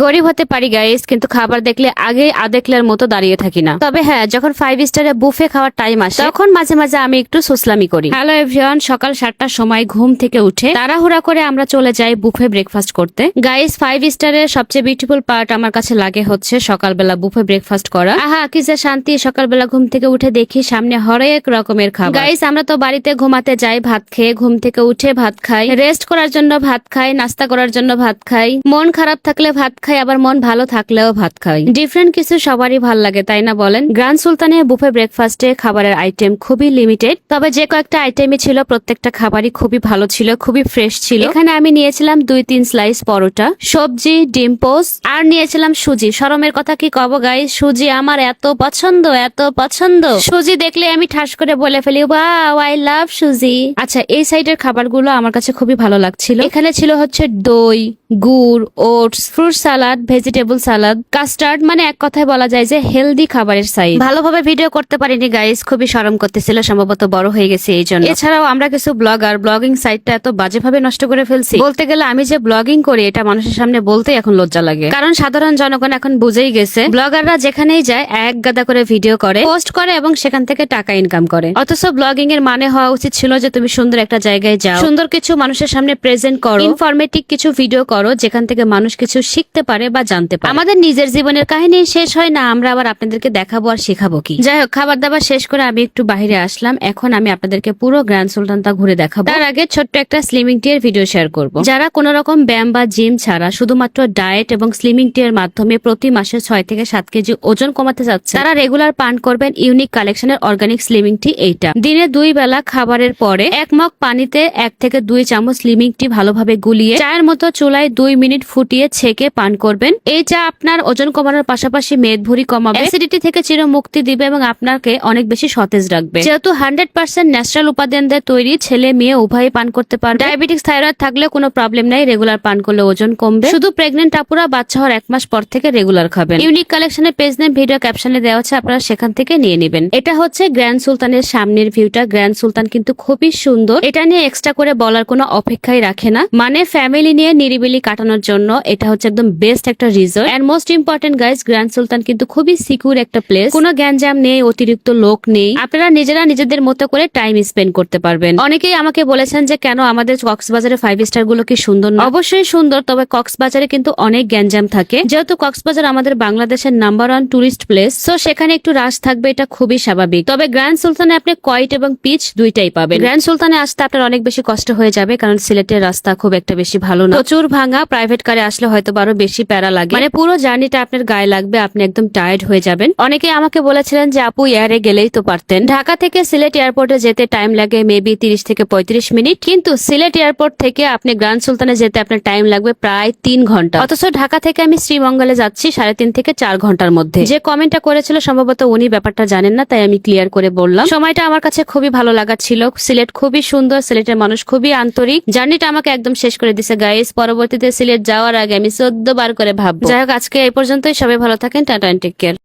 গরিব হতে পারি গাইস কিন্তু খাবার দেখলে আগে আদেকলার মতো দাঁড়িয়ে থাকি না। তবে হ্যাঁ যখন ফাইভ স্টারে বুফে খাওয়ার টাইম আসে, তখন মাঝে মাঝে আমি একটু সুসলামি করি। হ্যালো এভরিওয়ান সকাল সাতটার সময় ঘুম থেকে উঠে তাড়াহুড়া করে আমরা চলে যাই বুফে ব্রেকফাস্ট করতে। গাইস ফাইভ স্টারের সবচেয়ে বিউটিফুল পার্ট আমার কাছে লাগে হচ্ছে সকালবেলা বুফে ব্রেকফাস্ট করা। আহা, কি যে শান্তি, সকালবেলা ঘুম থেকে উঠে দেখি সামনে হরেক রকমের খাবার। গাইস আমরা তো বাড়িতে ঘুমাতে যাই, ভাত খেয়ে ঘুম থেকে উঠে ভাত খাই। রেস্ট করার জন্য ভাত খাই, নাস্তা করার জন্য ভাত খাই। মন খারাপ থাকলে ভাত খাই, আবার মন ভালো থাকলেও ভাত খাই। ডিফারেন্ট কিছু সবারই ভালো লাগে, তাই না বলেন? গ্র্যান্ড সুলতানে বুফে ব্রেকফাস্টে খাবারের আইটেম খুবই লিমিটেড তবে যে কয়েকটা আইটেমই ছিল, প্রত্যেকটা খাবারই খুবই ভালো ছিল, খুবই ফ্রেশ ছিল। এখানে আমি নিয়েছিলাম দুই, তিন স্লাইস পরোটা, সবজি, ডিম পোস্ট আর নিয়েছিলাম সুজি। সরমের কথা কি কব গাই? সুজি আমার এত পছন্দ এত পছন্দ। সুজি দেখলে আমি ঠাস করে বলে ফেলি ওয়াও আই লাভ সুজি। আচ্ছা এই সাইডের খাবারগুলো আমার কাছে খুবই ভালো লাগছিল। এখানে ছিল হচ্ছে দই, গুড়, oats fruit salad vegetable salad custard মানে এক কথায় বলা যায় যে হেলদি খাবারের সাইজ ভালোভাবে ভিডিও করতে পারিনি গাইস খুবই শরম করতেছিল সম্ভবত বড় হয়ে গেছে এই জন্য। এছাড়াও আমরা কিছু ব্লগার ব্লগিং সাইটটা এত বাজেভাবে নষ্ট করে ফেলছি। বলতে গেলে আমি যে ব্লগিং করি এটা মানুষের সামনে বলতেই এখন লজ্জা লাগে। কারণ সাধারণ জনগণ এখন বুঝেই গেছে ব্লগাররা যেখানেই যায় এক গাদা করে ভিডিও করে পোস্ট করে এবং সেখান থেকে টাকা ইনকাম করে। অথচ ব্লগিং এর মানে হওয়া উচিত ছিল যে তুমি সুন্দর একটা জায়গায় যাও সুন্দর কিছু মানুষের সামনে প্রেজেন্ট করো ইনফরমেটিভ কিছু ভিডিও করো যেখান থেকে মানুষ কিছু শিখতে পারে বা জানতে পারে। আমাদের নিজের জীবনের কাহিনী শেষ হয় না আমরা আবার আপনাদেরকে দেখাবো আর শেখাবো কি। যাই হোক খাবার দাবার শেষ করে আমি একটু বাইরে আসলাম। এখন আমি আপনাদেরকে পুরো গ্র্যান্ড সুলতানটা ঘুরে দেখাবো। তার আগে ছোট্ট একটা স্লিমিং টি এর ভিডিও শেয়ার করব। যারা কোন রকম ব্যায়াম বা জিম ছাড়া শুধুমাত্র ডায়েট এবং স্লিমিং টি এর মাধ্যমে প্রতি মাসে ছয় থেকে সাত কেজি ওজন কমাতে যাচ্ছে তারা রেগুলার পান করবেন ইউনিক কালেকশনের অর্গানিক স্লিমিং টি এইটা। দিনে দুই বেলা খাবারের পরে এক মগ পানিতে এক থেকে দুই চামচ স্লিমিং টি ভালোভাবে গুলিয়ে চায়ের মতো চুলায় দুই মিনিট ফুটিয়ে ছেঁকে পান করবেন। এই চা আপনার ওজন কমানোর পাশাপাশি মেদভুরি কমাবে। অ্যাসিডিটি থেকে চির মুক্তি দিবে এবং আপনাকে অনেক বেশি সতেজ রাখবে। যেহেতু হান্ড্রেড পার্সেন্ট ন্যাচারাল উপাদান দিয়ে তৈরি, ছেলে, মেয়ে উভয়ই পান করতে পারবে। ডায়াবেটিক্স থাইরয়েড থাকলে কোনো প্রবলেম নাই, রেগুলার পান করলে ওজন কমবে। শুধু প্রেগনেন্ট আপুরা বাচ্চা হওয়ার এক মাস পর থেকে রেগুলার খাবেন। ইউনিক কালেকশনের পেজ নেম, ভিডিও ক্যাপশনে দেওয়া আছে, আপনারা সেখান থেকে নিয়ে নেবেন। এটা হচ্ছে গ্র্যান্ড সুলতানের সামনের ভিউটা। গ্র্যান্ড সুলতান কিন্তু খুবই সুন্দর। এটা নিয়ে এক্সট্রা করে বলার কোনো অপেক্ষাই রাখে না। মানে ফ্যামিলি নিয়ে নিরিবিলি কাটানোর জন্য এটা হচ্ছে একদম বেস্ট একটা resort and most important guys grand Sultan কিন্তু খুবই সিকিউর একটা প্লেস কোনো গ্যাঞ্জাম নেই, অতিরিক্ত লোক নেই। আপনারা নিজেরা নিজেদের মতো করে টাইম স্পেন্ড করতে পারবেন। অনেকেই আমাকে বলেছেন যে, কেন আমাদের কক্সবাজারে ফাইভ স্টারগুলো কি সুন্দর না? অবশ্যই সুন্দর, তবে কক্সবাজারে কিন্তু অনেক গ্যাঞ্জাম থাকে। যেহেতু কক্সবাজার আমাদের বাংলাদেশের নাম্বার ওয়ান টুরিস্ট প্লেস তো সেখানে একটু রাশ থাকবে, এটা খুবই স্বাভাবিক। তবে গ্র্যান্ড সুলতানে আপনি কয়েট এবং পিচ দুইটাই পাবেন। গ্র্যান্ড সুলতানে আসতে আপনার অনেক বেশি কষ্ট হয়ে যাবে, কারণ সিলেটের রাস্তা খুব একটা বেশি ভালো না। প্রচুর ভাঙা প্রাইভেট কারে আসলে হয়তো আরও বেশি প্যারা লাগে। মানে পুরো জার্নিটা আপনার গায়ে লাগবে, আপনি একদম টায়ার্ড হয়ে যাবেন। অনেকে আমাকে বলেছিলেন যে, আপু এয়ারে গেলেই তো পারতেন। ঢাকা থেকে সিলেট এয়ারপোর্টে যেতে টাইম লাগে মেবি তিরিশ থেকে পঁয়ত্রিশ মিনিট। কিন্তু সিলেট এয়ারপোর্ট থেকে আপনি গ্র্যান্ড সুলতানে যেতে আপনার টাইম লাগবে প্রায় তিন ঘণ্টা। অথচ ঢাকা থেকে আমি শ্রীমঙ্গলে যাচ্ছি সাড়ে তিন থেকে চার ঘণ্টার মধ্যে। যে কমেন্টটা করেছিল, সম্ভবত উনি ব্যাপারটা জানেন না, তাই আমি ক্লিয়ার করে বললাম। সময়টা আমার কাছে খুবই ভালো লাগা ছিল। সিলেট খুবই সুন্দর, সিলেটের মানুষ খুবই আন্তরিক। জার্নিটা আমাকে একদম শেষ করে দিছে গাইস পরবর্তীতে সিলেট যাওয়ার আগে আমি চোদ্দ বার করে ভাববো। যাই হোক আজকে এই পর্যন্তই। সবাই ভালো থাকেন টাটা টেক কেয়ার